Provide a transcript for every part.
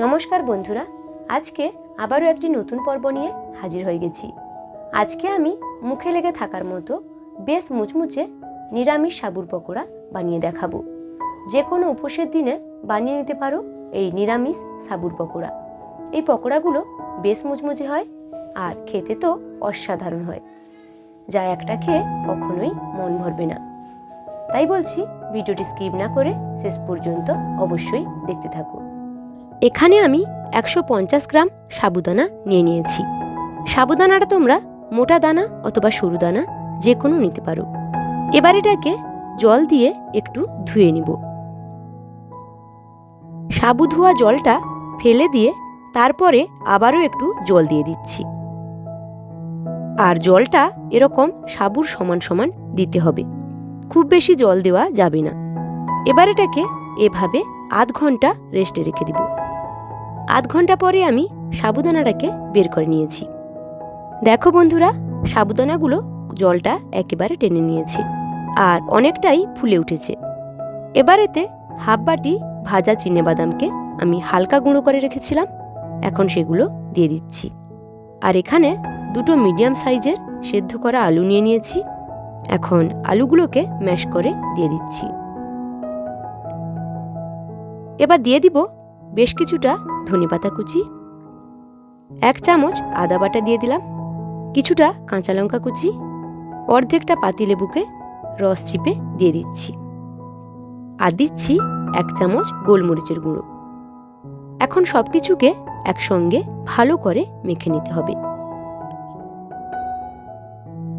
নমস্কার বন্ধুরা, আজকে আবারও একটি নতুন পর্ব নিয়ে হাজির হয়ে গেছি। আজকে আমি মুখে লেগে থাকার মতো বেশ মুচমুচে নিরামিষ সাবুর পকোড়া বানিয়ে দেখাবো। যে কোনো উপোসের দিনে বানিয়ে নিতে পারো এই নিরামিষ সাবুর পকোড়া। এই পকোড়াগুলো বেশ মুচমুচে হয় আর খেতে তো অসাধারণ হয়, যা একটা খেয়ে কখনোই মন ভরবে না। তাই বলছি, ভিডিওটি স্কিপ না করে শেষ পর্যন্ত অবশ্যই দেখতে থাকো এখানে আমি একশো পঞ্চাশ গ্রাম সাবুদানা নিয়ে নিয়েছি। সাবুদানাটা তোমরা মোটা দানা অথবা সরু দানা যে কোনো নিতে পারো। এবার এটাকে জল দিয়ে একটু ধুয়ে নিব। সাবু ধোয়া জলটা ফেলে দিয়ে তারপরে আবারও একটু জল দিয়ে দিচ্ছি। আর জলটা এরকম সাবুর সমান সমান দিতে হবে। খুব বেশি জল দেওয়া যাবে না। এবার এটাকে এভাবে আধ ঘণ্টা রেস্টে রেখে দিব। আধ ঘণ্টা পরে আমি সাবুদানাটাকে বের করে নিয়েছি। দেখো বন্ধুরা, সাবুদানাগুলো জলটা একেবারে টেনে নিয়েছে আর অনেকটাই ফুলে উঠেছে। এবার এতে হাফ বাটি ভাজা বাদামকে আমি হালকা গুঁড়ো করে রেখেছিলাম, এখন সেগুলো দিয়ে দিচ্ছি। আর এখানে দুটো মিডিয়াম সাইজের সেদ্ধ করা আলু নিয়ে নিয়েছি, এখন আলুগুলোকে ম্যাশ করে দিয়ে দিচ্ছি। এবার দিয়ে দিব বেশ কিছুটা ধনেপাতা কুচি, এক চামচ আদা বাটা দিয়ে দিলাম, কিছুটা কাঁচা লঙ্কা কুচি, অর্ধেকটা পাতিলেবুকে রস চিপে দিয়ে দিচ্ছি। আর দিচ্ছি এক চামচ গোলমরিচের গুঁড়ো। এখন সব কিছুকে একসঙ্গে ভালো করে মেখে নিতে হবে।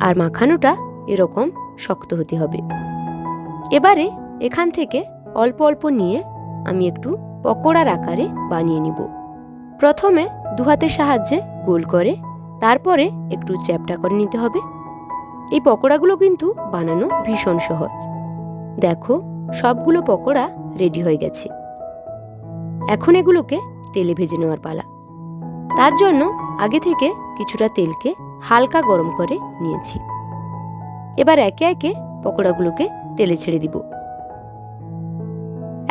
আর মাখানোটা এরকম শক্ত হতে হবে। এবারে এখান থেকে অল্প অল্প নিয়ে আমি একটু পকোড়ার আকারে বানিয়ে নিব। প্রথমে দু হাতের সাহায্যে গোল করে, তারপরে একটু চ্যাপটা করে নিতে হবে। এই পকোড়াগুলো কিন্তু বানানো ভীষণ সহজ। দেখো, সবগুলো পকোড়া রেডি হয়ে গেছে। এখন এগুলোকে তেলে ভেজে নেওয়ার পালা। তার জন্য আগে থেকে কিছুটা তেলকে হালকা গরম করে নিয়েছি। এবার একে একে পকোড়াগুলোকে তেলে ছেড়ে দিব।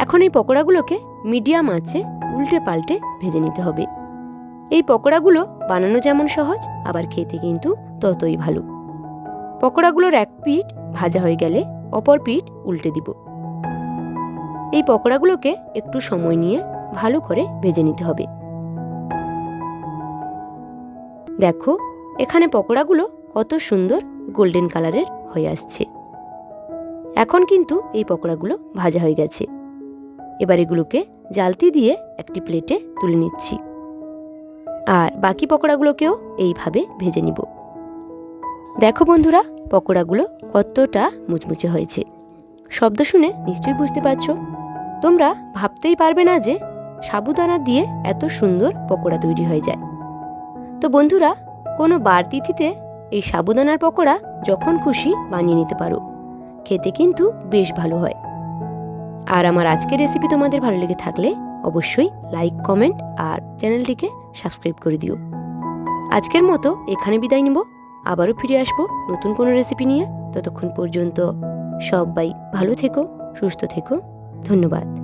এখন এই পকোড়াগুলোকে মিডিয়াম আঁচে উল্টে পাল্টে ভেজে নিতে হবে। এই পকোড়াগুলো বানানো যেমন সহজ, আবার খেতে কিন্তু ততই ভালো। পকোড়াগুলোর এক পিঠ ভাজা হয়ে গেলে অপর পিঠ উল্টে দিব। এই পকোড়াগুলোকে একটু সময় নিয়ে ভালো করে ভেজে নিতে হবে। দেখো, এখানে পকোড়াগুলো কত সুন্দর গোল্ডেন কালারের হয়ে আসছে। এখন কিন্তু এই পকোড়াগুলো ভাজা হয়ে গেছে। এবার এগুলোকে জালতি দিয়ে একটি প্লেটে তুলে নিচ্ছি। আর বাকি পকোড়াগুলোকেও এইভাবে ভেজে নিব। দেখো বন্ধুরা, পকোড়াগুলো কতটা মুচমুচে হয়েছে। শব্দ শুনে নিশ্চয়ই বুঝতে পারছ। তোমরা ভাবতেই পারবে না যে সাবুদানা দিয়ে এত সুন্দর পকোড়া তৈরি হয়ে যায়। তো বন্ধুরা, কোনো বার তিথিতে এই সাবুদানার পকোড়া যখন খুশি বানিয়ে নিতে পারো। খেতে কিন্তু বেশ ভালো হয়। আর আমার আজকের রেসিপি তোমাদের ভালো লেগে থাকলে অবশ্যই লাইক কমেন্ট আর চ্যানেলটিকে সাবস্ক্রাইব করে দিও। আজকের মতো এখানে বিদায় নিব। আবারও ফিরে আসব নতুন কোনো রেসিপি নিয়ে। ততক্ষণ পর্যন্ত সবাই ভালো থেকো, সুস্থ থেকো। ধন্যবাদ।